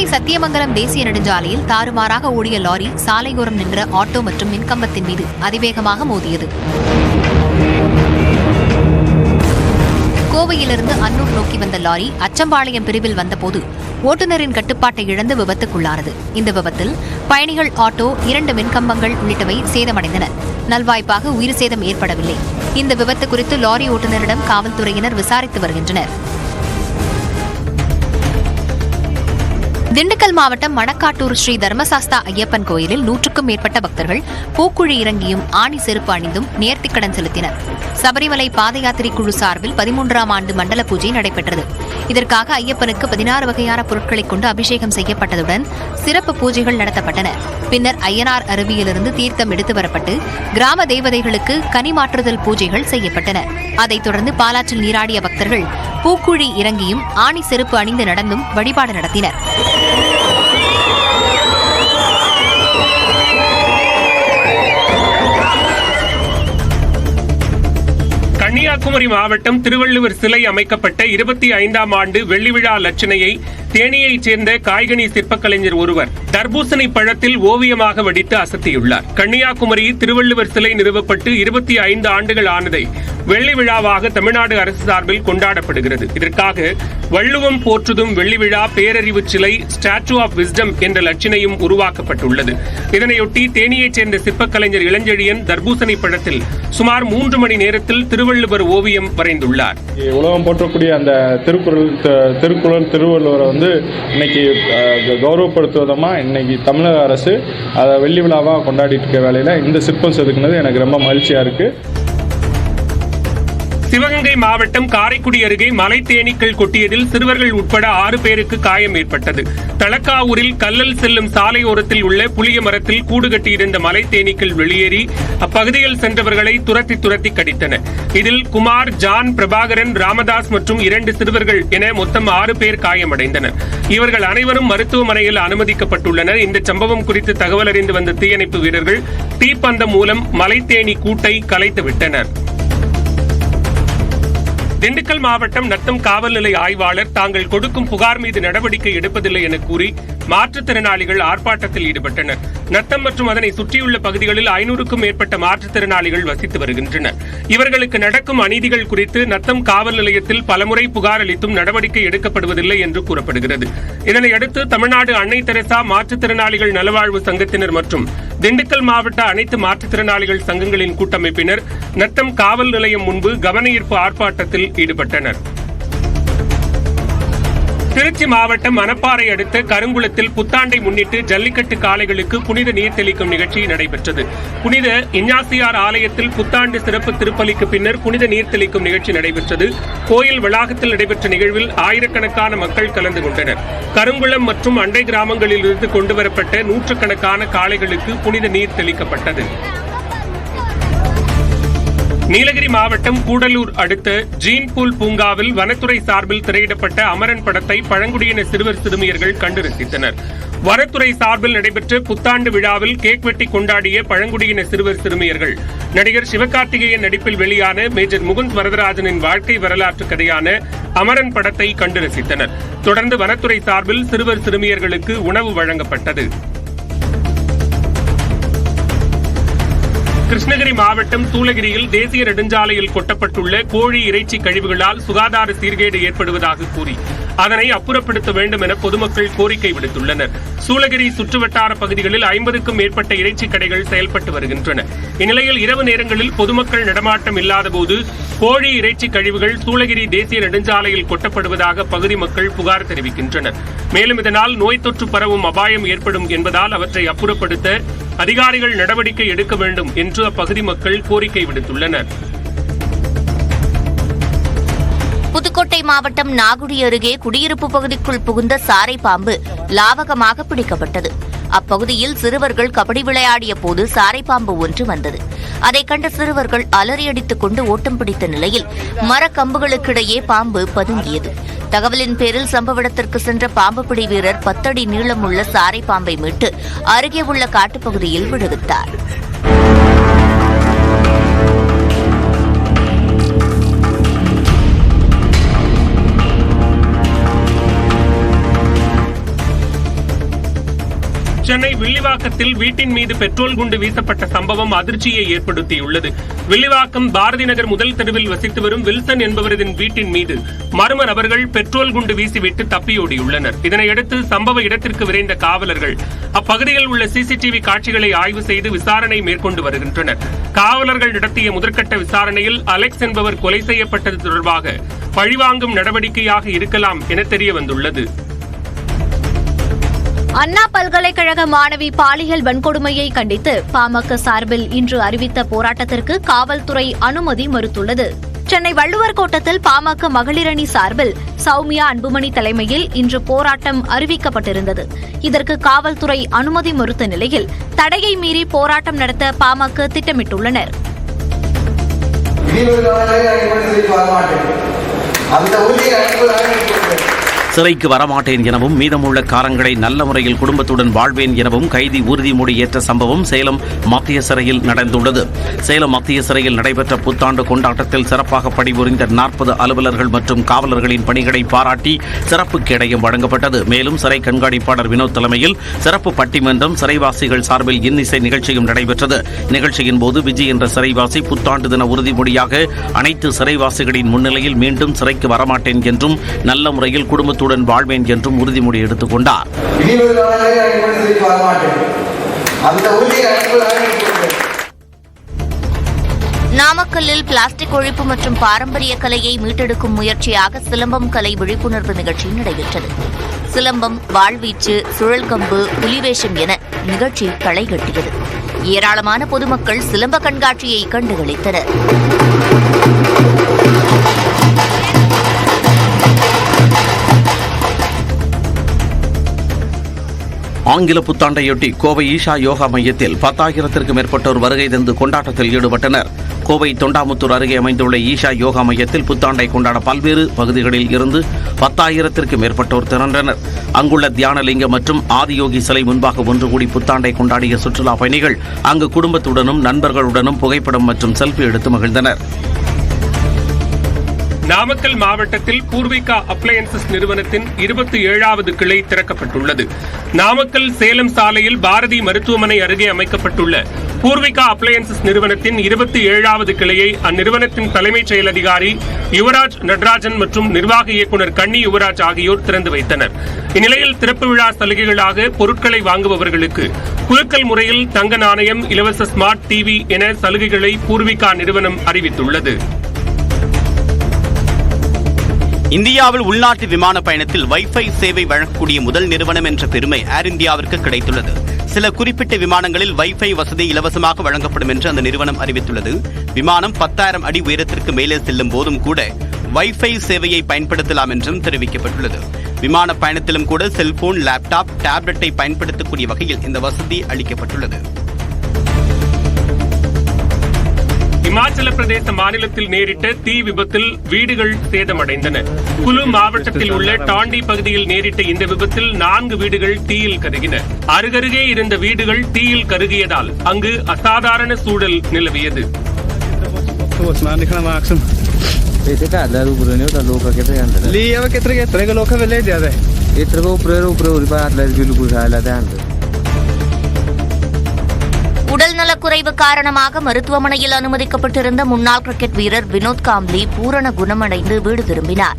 கோவை சத்தியமங்கலம் தேசிய நெடுஞ்சாலையில் தாறுமாறாக ஓடிய லாரி சாலையோரம் நின்ற ஆட்டோ மற்றும் மின்கம்பத்தின் மீது அதிவேகமாக மோதியது. கோவையிலிருந்து அன்னூர் நோக்கி வந்த லாரி அச்சம்பாளையம் பிரிவில் வந்தபோது ஓட்டுநரின் கட்டுப்பாட்டை இழந்து விபத்துக்குள்ளானது. இந்த விபத்தில் பயணிகள் ஆட்டோ இரண்டு மின்கம்பங்கள் உள்ளிட்டவை சேதமடைந்தன. நல்வாய்ப்பாக உயிர் சேதம் ஏற்படவில்லை. இந்த விபத்து குறித்து லாரி ஓட்டுநரிடம் காவல்துறையினர் விசாரித்து வருகின்றனர். திண்டுக்கல் மாவட்டம் மணக்காட்டூர் ஸ்ரீ தர்மசாஸ்தா ஐயப்பன் கோயிலில் நூற்றுக்கும் மேற்பட்ட பக்தர்கள் பூக்குழி இறங்கியும் ஆணி செருப்பு அணிந்தும் நேர்த்திக்கடன் செலுத்தினர். சபரிமலை பாத யாத்திரை குழு சார்பில் பதிமூன்றாம் ஆண்டு மண்டல பூஜை நடைபெற்றது. இதற்காக ஐயப்பனுக்கு பதினாறு வகையான பொருட்களைக் கொண்டு அபிஷேகம் செய்யப்பட்டதுடன் சிறப்பு பூஜைகள் நடத்தப்பட்டன. பின்னர் ஐயனார் அருவியிலிருந்து தீர்த்தம் எடுத்து வரப்பட்டு கிராம தேவதைகளுக்கு கனிமாற்றுதல் பூஜைகள் செய்யப்பட்டன. அதைத் தொடர்ந்து பாலாற்றில் நீராடிய பக்தர்கள் பூக்குழி இறங்கியும் ஆணி செருப்பு அணிந்து நடந்தும் வழிபாடு நடத்தினர். கன்னியாகுமரி மாவட்டம் திருவள்ளுவர் சிலை அமைக்கப்பட்ட இருபத்தி ஐந்தாம் ஆண்டு வெள்ளி விழா லட்சணையை தேனியைச் சேர்ந்த காய்கனி சிற்பக்கலைஞர் ஒருவர் தர்பூசணி பழத்தில் ஓவியமாக வடித்து அசத்தியுள்ளார். கன்னியாகுமரி திருவள்ளுவர் சிலை நிறுவப்பட்டு இருபத்தி ஐந்து ஆண்டுகள் ஆனதை வெள்ளி விழாவாக தமிழ்நாடு அரசு சார்பில் கொண்டாடப்படுகிறது. இதற்காக வள்ளுவம் போற்றுதும் வெள்ளி விழா பேரறிவு சிலை ஸ்டாச்சு ஆஃப் விஸ்டம் என்ற லட்சணையும் உருவாக்கப்பட்டுள்ளது. இதனையொட்டி தேனியைச் சேர்ந்த சிற்பக்கலைஞர் இளஞ்செழியன் தர்பூசணி பழத்தில் சுமார் மூன்று மணி நேரத்தில் திருவள்ளுவர் ஓவியம் வரைந்துள்ளார். உலகம் போற்றக்கூடிய அந்த திருக்குறள் திருக்குறள் திருவள்ளுவரை வந்து இன்னைக்கு அஹ், கௌரவப்படுத்துவதமா இன்னைக்கு தமிழக அரசு அதை வெள்ளி விழாவாக கொண்டாடிட்டு இருக்க வேலையில் இந்த சிற்பம் செதுக்குனது எனக்கு ரொம்ப மகிழ்ச்சியாக இருக்குது சிவகங்கை மாவட்டம் காரைக்குடி அருகே மலை தேனீக்கள் கொட்டியதில் சிறுவர்கள் உட்பட ஆறு பேருக்கு காயம் ஏற்பட்டது. தலக்காவூரில் கல்லல் செல்லும் சாலையோரத்தில் உள்ள புளிய மரத்தில் கூடு கட்டியிருந்த மலை தேனீக்கள் வெளியேறி அப்பகுதியில் சென்றவர்களை துரத்தி துரத்தி கடித்தன இதில் குமார் ஜான் பிரபாகரன் ராமதாஸ் மற்றும் இரண்டு சிறுவர்கள் என மொத்தம் ஆறு பேர் காயமடைந்தனர். இவர்கள் அனைவரும் மருத்துவமனையில் அனுமதிக்கப்பட்டுள்ளனர். இந்த சம்பவம் குறித்து தகவல் அறிந்து வந்த தீயணைப்பு வீரர்கள் தீப்பந்தம் மூலம் மலைத்தேனி கூட்டை கலைத்து விட்டனர் திண்டுக்கல் மாவட்டம் நத்தம் காவல் நிலைய ஆய்வாளர் தாங்கள் கொடுக்கும் புகார் மீது நடவடிக்கை எடுப்பதில்லை என கூறி மாற்றுத்திறனாளிகள் ஆர்ப்பாட்டத்தில் ஈடுபட்டனர். நத்தம் மற்றும் அதனை சுற்றியுள்ள பகுதிகளில் ஐநூறுக்கும் மேற்பட்ட மாற்றுத்திறனாளிகள் வசித்து வருகின்றனர். இவர்களுக்கு நடக்கும் அநீதிகள் குறித்து நத்தம் காவல் நிலையத்தில் பலமுறை புகார் அளித்தும் நடவடிக்கை எடுக்கப்படுவதில்லை என்று கூறப்படுகிறது. இதனையடுத்து தமிழ்நாடு அன்னை தெரசா மாற்றுத்திறனாளிகள் நலவாழ்வு சங்கத்தினர் மற்றும் திண்டுக்கல் மாவட்ட அனைத்து மாற்றுத்திறனாளிகள் சங்கங்களின் கூட்டமைப்பினர் நத்தம் காவல் நிலையம் முன்பு கவன ஈர்ப்பு ஆர்ப்பாட்டத்தில் ஈடுபட்டனர். திருச்சி மாவட்டம் மணப்பாறை அடுத்த கருங்குளத்தில் புத்தாண்டை முன்னிட்டு ஜல்லிக்கட்டு காளைகளுக்கு புனித நீர் தெளிக்கும் நிகழ்ச்சி நடைபெற்றது. புனித இஞ்ஞாசியார் ஆலயத்தில் புத்தாண்டு சிறப்பு திருப்பலிக்கு பின்னர் புனித நீர் தெளிக்கும் நிகழ்ச்சி நடைபெற்றது. கோயில் வளாகத்தில் நடைபெற்ற நிகழ்வில் ஆயிரக்கணக்கான மக்கள் கலந்து கொண்டனர். கருங்குளம் மற்றும் அண்டை கிராமங்களிலிருந்து கொண்டுவரப்பட்ட நூற்றுக்கணக்கான காளைகளுக்கு புனித நீர் தெளிக்கப்பட்டது. நீலகிரி மாவட்டம் கூடலூர் அடுத்த ஜீன்பூல் பூங்காவில் வனத்துறை சார்பில் திரையிடப்பட்ட அமரன் படத்தை பழங்குடியின சிறுவர் சிறுமியர்கள் கண்டு ரசித்தனர். வனத்துறை சார்பில் நடைபெற்ற புத்தாண்டு விழாவில் கேக் வெட்டி கொண்டாடிய பழங்குடியின சிறுவர் சிறுமியர்கள். நடிகர் சிவகார்த்திகேயன் நடிப்பில் வெளியான மேஜர் முகுந்த் வரதராஜனின் வாழ்க்கை வரலாற்று கதையான அமரன் படத்தை கண்டு ரசித்தனர். தொடர்ந்து வனத்துறை சார்பில் சிறுவர் சிறுமியர்களுக்கு உணவு வழங்கப்பட்டது. கிருஷ்ணகிரி மாவட்டம் தூளகிரியில் தேசிய நெடுஞ்சாலையில் கொட்டப்பட்டுள்ள கோழி இறைச்சி கழிவுகளால் சுகாதார சீர்கேடு ஏற்படுவதாக கூறி அதனை அப்புறப்படுத்த வேண்டும் என பொதுமக்கள் கோரிக்கை விடுத்துள்ளனர். சூளகிரி சுற்றுவட்டார பகுதிகளில் ஐம்பதுக்கும் மேற்பட்ட இறைச்சி கடைகள் செயல்பட்டு வருகின்றன. இந்நிலையில் இரவு நேரங்களில் பொதுமக்கள் நடமாட்டம் இல்லாதபோது கோழி இறைச்சி கழிவுகள் சூளகிரி தேசிய நெடுஞ்சாலையில் கொட்டப்படுவதாக பகுதி மக்கள் புகார் தெரிவிக்கின்றனர். மேலும் இதனால் நோய் தொற்று பரவும் அபாயம் ஏற்படும் என்பதால் அவற்றை அப்புறப்படுத்த அதிகாரிகள் நடவடிக்கை எடுக்க வேண்டும் என்று அப்பகுதி மக்கள் கோரிக்கை விடுத்துள்ளனர். நெல்லை மாவட்டம் நாகுடி அருகே குடியிருப்பு பகுதிக்குள் புகுந்த சாரை பாம்பு லாவகமாக பிடிக்கப்பட்டது. அப்பகுதியில் சிறுவர்கள் கபடி விளையாடிய போது சாரை பாம்பு ஒன்று வந்தது. அதைக் கண்ட சிறுவர்கள் அலறியடித்துக் கொண்டு ஓட்டம் பிடித்த நிலையில் மரக்கம்புகளுக்கிடையே பாம்பு பதுங்கியது. தகவலின் பேரில் சம்பவ இடத்திற்கு சென்ற பாம்பு பிடி வீரர் பத்தடி நீளமுள்ள சாரை பாம்பை மீட்டு அருகே உள்ள காட்டுப்பகுதியில் விடுவித்தார். சென்னை வில்லிவாக்கத்தில் வீட்டின் மீது பெட்ரோல் குண்டு வீசப்பட்ட சம்பவம் அதிர்ச்சியை ஏற்படுத்தியுள்ளது. வில்லிவாக்கம் பாரதி நகர் முதல் தெருவில் வசித்து வரும் வில்சன் என்பவரது வீட்டின் மீது மர்ம நபர்கள் பெட்ரோல் குண்டு வீசிவிட்டு தப்பியோடியுள்ளனர் இதனையடுத்து சம்பவ இடத்திற்கு விரைந்த காவலர்கள் அப்பகுதியில் உள்ள சிசிடிவி காட்சிகளை ஆய்வு செய்து விசாரணை மேற்கொண்டு வருகின்றனர். காவலர்கள் நடத்திய முதற்கட்ட விசாரணையில் அலெக்ஸ் என்பவர் கொலை செய்யப்பட்டது தொடர்பாக பழிவாங்கும் நடவடிக்கையாக இருக்கலாம் என தெரிய வந்துள்ளது அண்ணா பல்கலைக்கழக மாணவி பாலியல் வன்கொடுமையை கண்டித்து பாமக சார்பில் இன்று அறிவித்த போராட்டத்திற்கு காவல்துறை அனுமதி மறுத்துள்ளது. சென்னை வள்ளுவர் கோட்டத்தில் பாமக மகளிரணி சார்பில் சௌமியா அன்புமணி தலைமையில் இன்று போராட்டம் அறிவிக்கப்பட்டிருந்தது. இதற்கு காவல்துறை அனுமதி மறுத்த நிலையில் தடையை மீறி போராட்டம் நடத்த பாமக திட்டமிட்டுள்ளனர். அந்த உறுதியை சிறைக்கு வரமாட்டேன் எனவும் மீதமுள்ள காலங்களை நல்ல முறையில் குடும்பத்துடன் வாழ்வேன் எனவும் கைதி உறுதிமொழி ஏற்ற சம்பவம் சேலம் மத்திய சிறையில் நடந்துள்ளது. சேலம் மத்திய சிறையில் நடைபெற்ற புத்தாண்டு கொண்டாட்டத்தில் சிறப்பாக பணிபுரிந்த நாற்பது அலுவலர்கள் மற்றும் காவலர்களின் பணிகளை பாராட்டி சிறப்பு கேடயம் வழங்கப்பட்டது. மேலும் சிறை கண்காணிப்பாளர் வினோத் தலைமையில் சிறப்பு பட்டிமன்றம் சிறைவாசிகள் சார்பில் இன்னிசை நிகழ்ச்சியும் நடைபெற்றது. நிகழ்ச்சியின் போது விஜய் என்ற சிறைவாசி புத்தாண்டு தின உறுதிமொழியாக அனைத்து சிறைவாசிகளின் முன்னிலையில் மீண்டும் சிறைக்கு வரமாட்டேன் என்றும் நல்ல முறையில் குடும்பத்துடன் வாழ்வேன் என்றும் உறுதிமொழி எடுத்துக் கொண்டார். நாமக்கல்லில் பிளாஸ்டிக் ஒழிப்பு மற்றும் பாரம்பரிய கலையை மீட்டெடுக்கும் முயற்சியாக சிலம்பம் கலை விழிப்புணர்வு நிகழ்ச்சி நடைபெற்றது. சிலம்பம் வாழ்வீச்சு சுழல்கம்பு புலிவேஷம் என நிகழ்ச்சி களை கட்டியது. ஏராளமான பொதுமக்கள் சிலம்ப கண்காட்சியை கண்டுகளித்தனர். ஆங்கில புத்தாண்டையொட்டி கோவை ஈஷா யோகா மையத்தில் பத்தாயிரத்திற்கும் மேற்பட்டோர் வருகை தந்து கொண்டாட்டத்தில் ஈடுபட்டனர். கோவை தொண்டாமுத்தூர் அருகே அமைந்துள்ள ஈஷா யோகா மையத்தில் புத்தாண்டை கொண்டாட பல்வேறு பகுதிகளில் இருந்து பத்தாயிரத்திற்கும் மேற்பட்டோர் திரண்டனர். அங்குள்ள தியானலிங்கம் மற்றும் ஆதியோகி சிலை முன்பாக ஒன்று கூடி புத்தாண்டை கொண்டாடிய சுற்றுலா பயணிகள் அங்கு குடும்பத்துடனும் நண்பர்களுடனும் புகைப்படம் மற்றும் செல்ஃபி எடுத்து மகிழ்ந்தனர். நாமக்கல் மாவட்டத்தில் பூர்விகா அப்ளையன்சஸ் நிறுவனத்தின் இருபத்தி ஏழாவது கிளை திறக்கப்பட்டுள்ளது. நாமக்கல் சேலம் சாலையில் பாரதி மருத்துவமனை அருகே அமைக்கப்பட்டுள்ள பூர்விகா அப்ளையன்சஸ் நிறுவனத்தின் இருபத்தி ஏழாவது கிளையை அந்நிறுவனத்தின் தலைமைச் செயல் அதிகாரி யுவராஜ் நடராஜன் மற்றும் நிர்வாக இயக்குநர் கண்ணி யுவராஜ் ஆகியோர் திறந்து வைத்தனர். இந்நிலையில் திறப்பு விழா சலுகைகளாக பொருட்களை வாங்குபவர்களுக்கு குலுக்கல் முறையில் தங்க நாணயம் இலவச ஸ்மார்ட் டிவி என சலுகைகளை பூர்விகா நிறுவனம் அறிவித்துள்ளது. இந்தியாவில் உள்நாட்டு விமான பயணத்தில் வைஃபை சேவை வழங்கக்கூடிய முதல் நிறுவனம் என்ற பெருமை ஏர் இந்தியாவிற்கு கிடைத்துள்ளது. சில குறிப்பிட்ட விமானங்களில் வைஃபை வசதி இலவசமாக வழங்கப்படும் என்று அந்த நிறுவனம் அறிவித்துள்ளது. விமானம் பத்தாயிரம் அடி உயரத்திற்கு மேலே செல்லும் போதும் கூட வைஃபை சேவையை பயன்படுத்தலாம் என்றும் தெரிவிக்கப்பட்டுள்ளது. விமான பயணத்திலும் கூட செல்போன் லேப்டாப் டேப்லெட்டை பயன்படுத்தக்கூடிய வகையில் இந்த வசதி அளிக்கப்பட்டுள்ளது. இமாச்சல பிரதேச மாநிலத்தில் நேரிட்ட தீ விபத்தில் வீடுகள் சேதமடைந்தன. குலு மாவட்டத்தில் உள்ள டாண்டி பகுதியில் நேரிட்ட இந்த விபத்தில் நான்கு வீடுகள் தீயில் கருகின. அருகருகே இருந்த வீடுகள் தீயில் கருகியதால் அங்கு அசாதாரண சூழல் நிலவியது. aveva che tre che tre che loca vede ade. உடல் நலக்குறைவு காரணமாக மருத்துவமனையில் அனுமதிக்கப்பட்டிருந்த முன்னாள் கிரிக்கெட் வீரர் வினோத் காம்லி பூரண குணமடைந்து வீடு திரும்பினார்.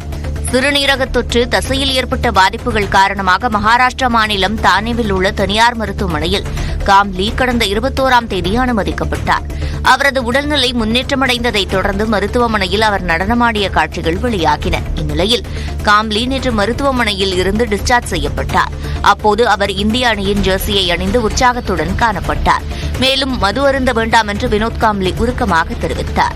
சிறுநீரக தொற்று தசையில் ஏற்பட்ட பாதிப்புகள் காரணமாக மகாராஷ்டிரா மாநிலம் தானேவில் உள்ள தனியார் மருத்துவமனையில் காம்லி கடந்த இருபத்தோராம் தேதி அனுமதிக்கப்பட்டார். அவரது உடல்நிலை முன்னேற்றமடைந்ததைத் தொடர்ந்து மருத்துவமனையில் அவர் நடனமாடிய காட்சிகள் வெளியாகின. இந்நிலையில் காம்லி நேற்று மருத்துவமனையில் இருந்து டிஸ்சார்ஜ் செய்யப்பட்டார். அப்போது அவர் இந்திய அணியின் ஜெர்சியை அணிந்து உற்சாகத்துடன் காணப்பட்டார். மேலும் மது அருந்த வேண்டாம் என்று வினோத் காம்லி உருக்கமாக தெரிவித்தார்.